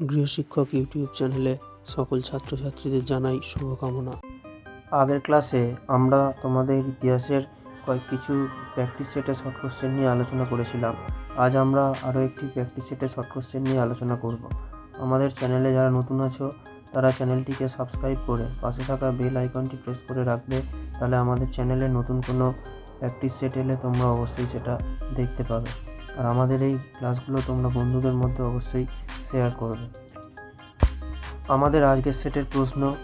গৃহশিক্ষক YouTube চ্যানেলে সকল ছাত্রছাত্রীদের জানাই শুভকামনা। আগের ক্লাসে আমরা তোমাদের ইতিহাসের কয়েক কিছু প্র্যাকটিস সেটের শর্ট কোশ্চেন নিয়ে আলোচনা করেছিলাম। আজ আমরা আরও একটি প্র্যাকটিস সেটের শর্ট কোশ্চেন নিয়ে আলোচনা করব। আমাদের চ্যানেলে যারা নতুন আছো, তারা চ্যানেলটিকে সাবস্ক্রাইব করে পাশে থাকা বেল আইকনটি প্রেস করে রাখবে, তাহলে আমাদের চ্যানেলে নতুন কোনো প্র্যাকটিস সেট এলে তোমরা অবশ্যই সেটা দেখতে পাবে। আর আমাদের এই ক্লাসগুলো তোমরা বন্ধুদের মধ্যে অবশ্যই শেয়ার করবে। আমাদের আজকের সেটের প্রশ্ন,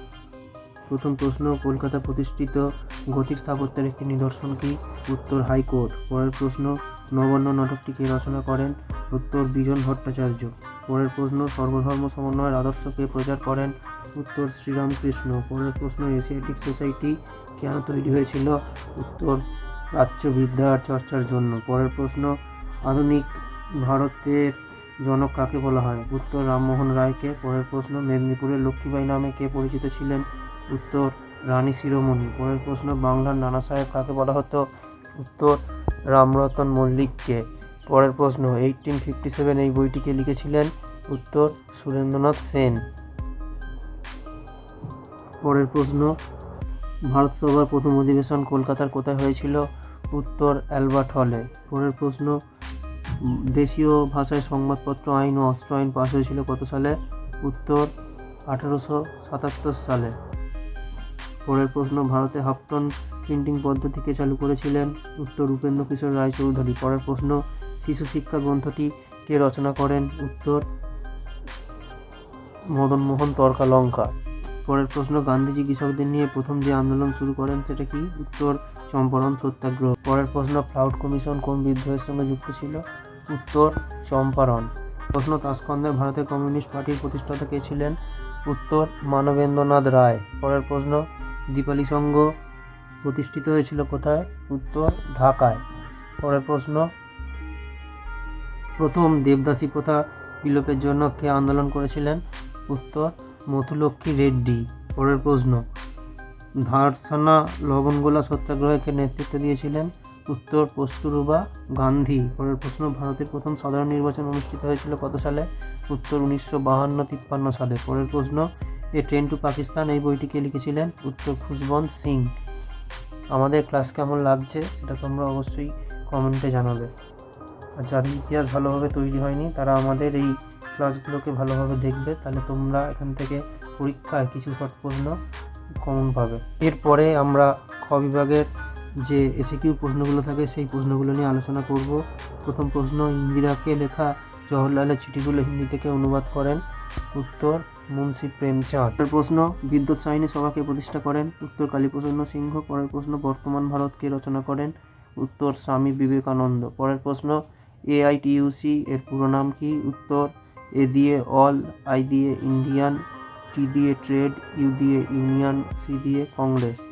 প্রথম প্রশ্ন, কলকাতা প্রতিষ্ঠিত গতিক স্থাপত্যের একটি নিদর্শন কি? উত্তর হাইকোর্ট। পরের প্রশ্ন, নবান্ন নাটকটি কে রচনা করেন? উত্তর বিজন ভট্টাচার্য। পরের প্রশ্ন, সর্বধর্ম সমন্বয়ের আদর্শকে প্রচার করেন? উত্তর শ্রীরামকৃষ্ণ। পরের প্রশ্ন, এশিয়াটিক সোসাইটি কেন তৈরি হয়েছিল? উত্তর প্রাচ্যবিদ্যার চর্চার জন্য। পরের প্রশ্ন, আধুনিক ভারতের জনক কাকে বলা হয়? উত্তর, রামমোহন রায়কে। পরের প্রশ্ন, মেদিনীপুরের লক্ষ্মীবাই নামে কে পরিচিত ছিলেন? উত্তর, রানী শিরোমণি। পরের প্রশ্ন, বাংলার নানা সাহেব কাকে বলা হতো? উত্তর, রামরতন মল্লিককে। পরের প্রশ্ন এইটিন ফিফটি সেভেন এই বইটিকে লিখেছিলেন? উত্তর, সুরেন্দ্রনাথ সেন। পরের প্রশ্ন, ভারত সভার প্রথম অধিবেশন কলকাতার কোথায় হয়েছিল? উত্তর, অ্যালবার্ট হলে। পরের প্রশ্ন দেশীয় ভাষায় সংবাদপত্র, আইন ও অস্ত্র আইন পাশ হয়েছিল কত সালে? উত্তর, আঠারোশো সাতাত্তর সালে। পরের প্রশ্ন, ভারতে হাফটন প্রিন্টিং পদ্ধতিকে চালু করেছিলেন? উত্তর, উপেন্দ্র কিশোর রায়চৌধুরী। পরের প্রশ্ন, শিশু শিক্ষা গ্রন্থটি কে রচনা করেন? উত্তর, মদন মোহন তর্কালঙ্কা পরের প্রশ্ন, গান্ধীজি কৃষকদের নিয়ে প্রথম যে আন্দোলন শুরু করেন, সেটা কি? উত্তর, চম্পারণ সত্যাগ্রহ। পরের প্রশ্ন ফ্লাউড কমিশন কোন বিদ্রোহের সঙ্গে যুক্ত ছিল? উত্তর চম্পারণ। প্রশ্ন তাসকন্দের ভারতের কমিউনিস্ট পার্টির প্রতিষ্ঠাতা কে ছিলেন? উত্তর, মানবেন্দ্রনাথ রায়। পরের প্রশ্ন, দীপালি সংঘ প্রতিষ্ঠিত হয়েছিল কোথায়? উত্তর, ঢাকায়। পরের প্রশ্ন, প্রথম দেবদাসী প্রথা বিলোপের জন্য কে আন্দোলন করেছিলেন? উত্তর মথুলক্ষ্মী রেড্ডি। পরের প্রশ্ন, ধারসানা লবণগোলা সত্যাগ্রহকে নেতৃত্ব দিয়েছিলেন? উত্তর কস্তুরবা গান্ধী। পরের প্রশ্ন, ভারতের প্রথম সাধারণ নির্বাচন অনুষ্ঠিত হয়েছিল কত সালে? উত্তর উনিশশো বাহান্ন তিপ্পান্ন সালে। পরের প্রশ্ন, এ ট্রেন টু পাকিস্তান এই বইটিকে লিখেছিলেন? উত্তর খুশবন্ত সিং। আমাদের ক্লাস কেমন লাগছে? সেটা তোমরা অবশ্যই কমেন্টে জানাবে। আর যাদের ইতিহাস ভালোভাবে তৈরি হয়নি, তারা আমাদের এই ক্লাসগুলোকে ভালোভাবে দেখবে। তাহলে তোমরা এখান থেকে পরীক্ষায় কিছু শর্ট প্রশ্ন কমন পাবে। এরপরে আমরা খ বিভাগের যে এসিকিউ প্রশ্নগুলো থাকে, সেই প্রশ্নগুলো নিয়ে আলোচনা করব। প্রথম প্রশ্ন, ইন্দিরাকে লেখা জওহরলালের চিঠিগুলো হিন্দি থেকে অনুবাদ করেন। উত্তর, মুন্সি প্রেমচাঁদ। প্রশ্ন, বিদ্যুৎ সাহিনী সভাকে প্রতিষ্ঠা করেন। উত্তর, কালীপ্রসন্ন সিংহ। পরের প্রশ্ন, বর্তমান ভারতকে রচনা করেন। উত্তর, স্বামী বিবেকানন্দ। পরের প্রশ্ন, এআইটিইউসি এর পুরো নাম কি? উত্তর, এ দিয়ে অল, আই দিয়ে ইন্ডিয়ান, টি দিয়ে ট্রেড, ইউ দিয়ে ইউনিয়ন, সি দিয়ে Congress.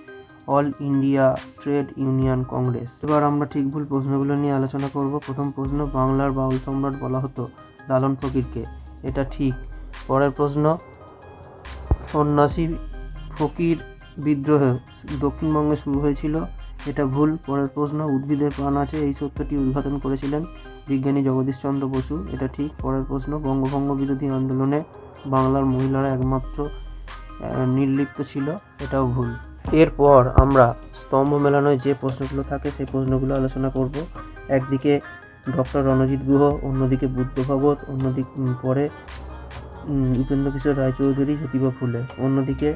All India Trade Union Congress. এবার আমরা ঠিক ভুল প্রশ্নগুলো নিয়ে আলোচনা করব। প্রথম প্রশ্ন, বাংলার বাউল সম্রাট বলা হতো লালন ফকিরকে। এটা ঠিক। পরের প্রশ্ন, সন্ন্যাসী ফকির বিদ্রোহ দক্ষিণবঙ্গে শুরু হয়েছিল, এটা ভুল। পরের প্রশ্ন, উদ্ভিদের প্রাণ আছে, এই সত্যটি উদ্ঘাটন করেছিলেন বিজ্ঞানী জগদীশচন্দ্র বসু, এটা ঠিক। পরের প্রশ্ন, বঙ্গভঙ্গ বিরোধী আন্দোলনে বাংলার মহিলারা একমাত্র নির্লিপ্ত ছিল, এটাও ভুল। এরপর আমরা স্তম্ভ মেলানোয় যে প্রশ্নগুলো থাকে সেই প্রশ্নগুলো আলোচনা করব। একদিকে ডক্টর রণজিৎ গুহ, অন্যদিকে বুদ্ধ ভগত, অন্যদিক পরে উপেন্দ্র কিশোর রায়চৌধুরী, জ্যোতিবা ফুলে। অন্যদিকে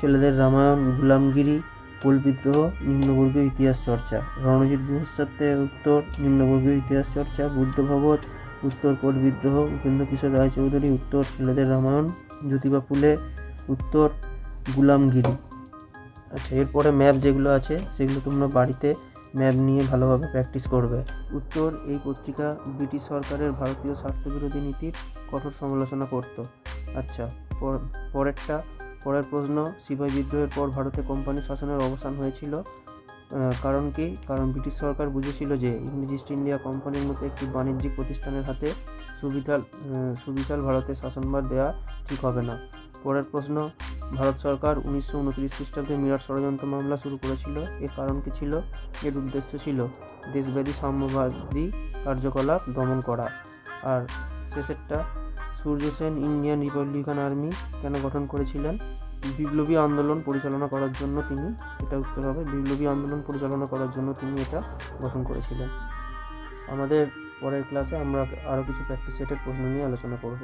ছেলেদের রামায়ণ, গুলামগিরি কোল বিদ্রোহ নিম্নবর্গীয় ইতিহাস চর্চা। রণজিৎ গুহর সাথে উত্তর, নিম্নবর্গীয় ইতিহাস চর্চা। বুদ্ধ ভগত, উত্তর কোল বিদ্রোহ উপেন্দ্র কিশোর রায়চৌধুরী, উত্তর ছেলেদের রামায়ণ, জ্যোতিবা ফুলে, উত্তর গুলামগিরি। আচ্ছা এরপরে ম্যাপ যেগুলো আছে, সেগুলো তোমরা বাড়িতে ম্যাপ নিয়ে ভালোভাবে প্র্যাকটিস করবে। উত্তর, এই পত্রিকা ব্রিটিশ সরকারের ভারতীয় স্বার্থবিরোধী নীতির কঠোর সমালোচনা করত। আচ্ছা পর- পরেরটা, পরের প্রশ্ন, সিপাহী বিদ্রোহের পর ভারতে কোম্পানি শাসনের অবসান হয়েছিল কারণ কি? কারণ ব্রিটিশ সরকার বুঝেছিল যে ইংলিশ ইস্ট ইন্ডিয়া কোম্পানির মতো একটি বাণিজ্যিক প্রতিষ্ঠানের হাতে সুবিশাল সুবিশাল ভারতের শাসনভার দেওয়া ঠিক হবে না। পরের প্রশ্ন ভারত সরকার উনিশশো উনত্রিশ খ্রিস্টাব্দে মিরাট ষড়যন্ত্র মামলা শুরু করেছিল। এর কারণ কি ছিল? এর উদ্দেশ্য ছিল দেশব্যাপী সাম্যবাদী কার্যকলাপ দমন করা। আর শেষেরটা Surya Sen, Indian Republican Army কেন গঠন করেছিলেন? বিপ্লবী আন্দোলন পরিচালনা করার জন্য তিনি এটা উত্তর হবে, বিপ্লবী আন্দোলন পরিচালনা করার জন্য তিনি এটা গঠন করেছিলেন। আমাদের পরের ক্লাসে আমরা আরও কিছু প্র্যাকটিস সেটের প্রশ্ন নিয়ে আলোচনা করব।